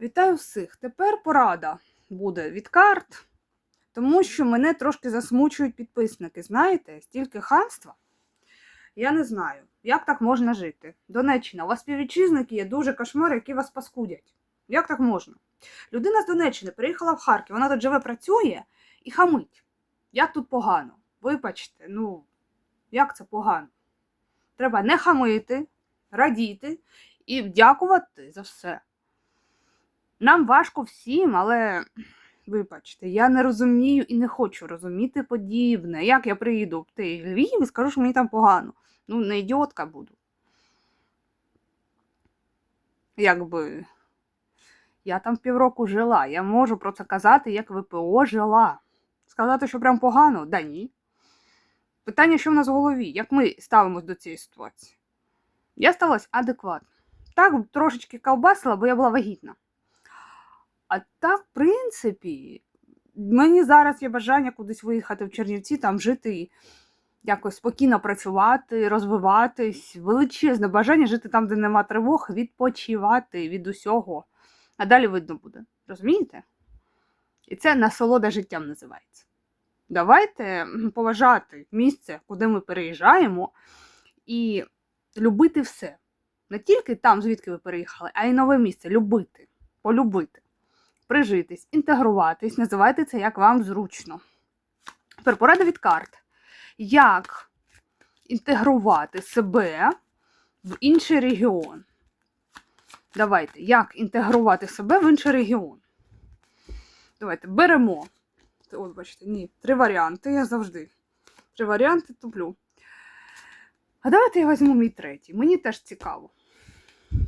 Вітаю всіх! Тепер порада буде від карт, тому що мене трошки засмучують підписники. Знаєте, стільки ханства. Я не знаю, як так можна жити. Донеччина, у вас співвітчизники є дуже кошмари, які вас паскудять. Як так можна? Людина з Донеччини приїхала в Харків, вона тут живе, працює і хамить. Як тут погано? Вибачте, ну, як це погано? Треба не хамити, радіти і дякувати за все. Нам важко всім, але вибачте, я не розумію і не хочу розуміти подібне. Як я приїду в той Львів і скажу, що мені там погано. Ну, не ідіотка буду. Якби я там півроку жила, я можу про це казати, як ВПО жила. Сказати, що прям погано? Да ні. Питання, що в нас в голові, як ми ставимось до цієї ситуації? Я сталася адекватно. Так, трошечки ковбасила, бо я була вагітна. А так, в принципі, мені зараз є бажання кудись виїхати в Чернівці, там жити і якось спокійно працювати, розвиватись. Величезне бажання жити там, де нема тривог, відпочивати від усього. А далі видно буде. Розумієте? І це насолода життям називається. Давайте поважати місце, куди ми переїжджаємо, і любити все. Не тільки там, звідки ви переїхали, а й нове місце любити, полюбити прижитись, інтегруватись, називайте це як вам зручно. Тепер порада від карт. Як інтегрувати себе в інший регіон? Давайте, як інтегрувати себе в інший регіон? Давайте беремо. От, бачите, ні, три варіанти. Я завжди. Три варіанти туплю. А давайте я візьму мій третій. Мені теж цікаво.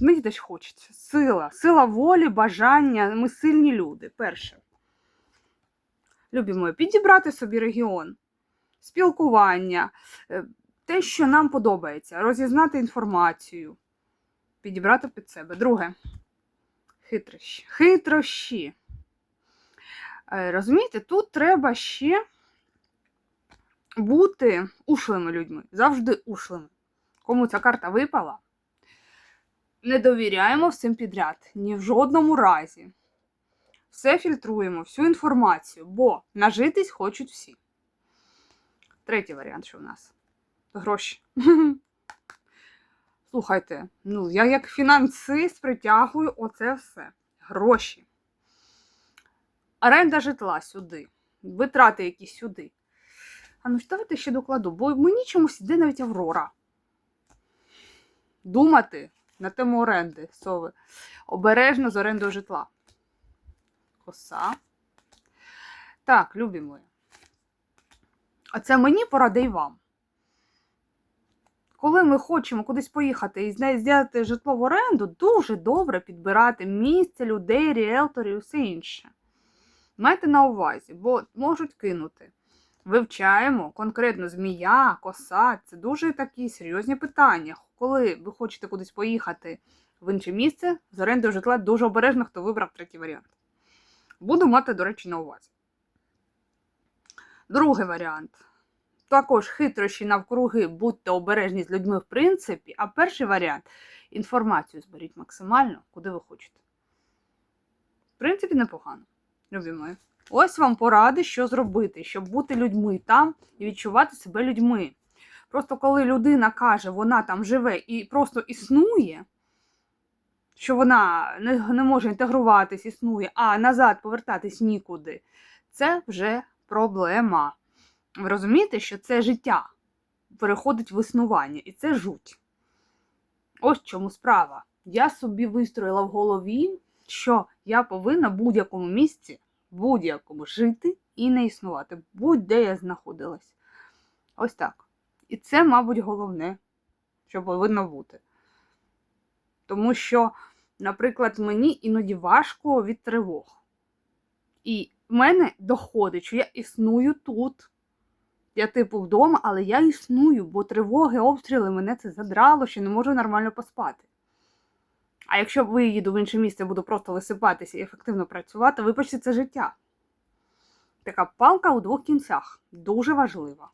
Мені теж хочеться. Сила, сила волі, бажання. Ми сильні люди. Перше. Любимо підібрати собі регіон, спілкування, е, те, що нам подобається, розізнати інформацію, підібрати під себе. Друге. Хитрощі. Хитрощі. Е, Розумієте, тут треба ще бути ушлими людьми. Завжди ушлими. Кому ця карта випала? Не довіряємо всім підряд, ні в жодному разі. Все фільтруємо, всю інформацію, бо нажитись хочуть всі. Третій варіант, що в нас гроші. Слухайте, ну, я як фінансист притягую оце все. Гроші. Оренда житла сюди. Витрати якісь сюди. А ну ж давайте ще докладу, бо мені чомусь йде навіть Аврора. Думати на тему оренди сови. Обережно з орендою житла. Коса. Так, любі мої. А це мені поради й вам. Коли ми хочемо кудись поїхати і взяти житло в оренду, дуже добре підбирати місце, людей, ріелторів і все інше. Майте на увазі, бо можуть кинути. Вивчаємо конкретно змія, коса це дуже такі серйозні питання. Коли ви хочете кудись поїхати в інше місце, з орендою житла дуже обережно, хто вибрав третій варіант. Буду мати, до речі, на увазі. Другий варіант. Також хитрощі навкруги, будьте обережні з людьми, в принципі. А перший варіант інформацію зберіть максимально, куди ви хочете. В принципі, непогано. Любі мої. Ось вам поради, що зробити, щоб бути людьми там і відчувати себе людьми. Просто коли людина каже, вона там живе і просто існує, що вона не, не може інтегруватись, існує, а назад повертатись нікуди, це вже проблема. Ви розумієте, що це життя переходить в існування, і це жуть. Ось в чому справа. Я собі вистроїла в голові, що я повинна в будь-якому місці будь-якому жити і не існувати, будь-де я знаходилась. Ось так. І це, мабуть, головне, що повинно бути. Тому що, наприклад, мені іноді важко від тривог. І в мене доходить, що я існую тут. Я, типу, вдома, але я існую, бо тривоги, обстріли мене це задрало, що не можу нормально поспати. А якщо виїду в інше місце, буду просто висипатися і ефективно працювати, вибачте, це життя. Така палка у двох кінцях дуже важлива.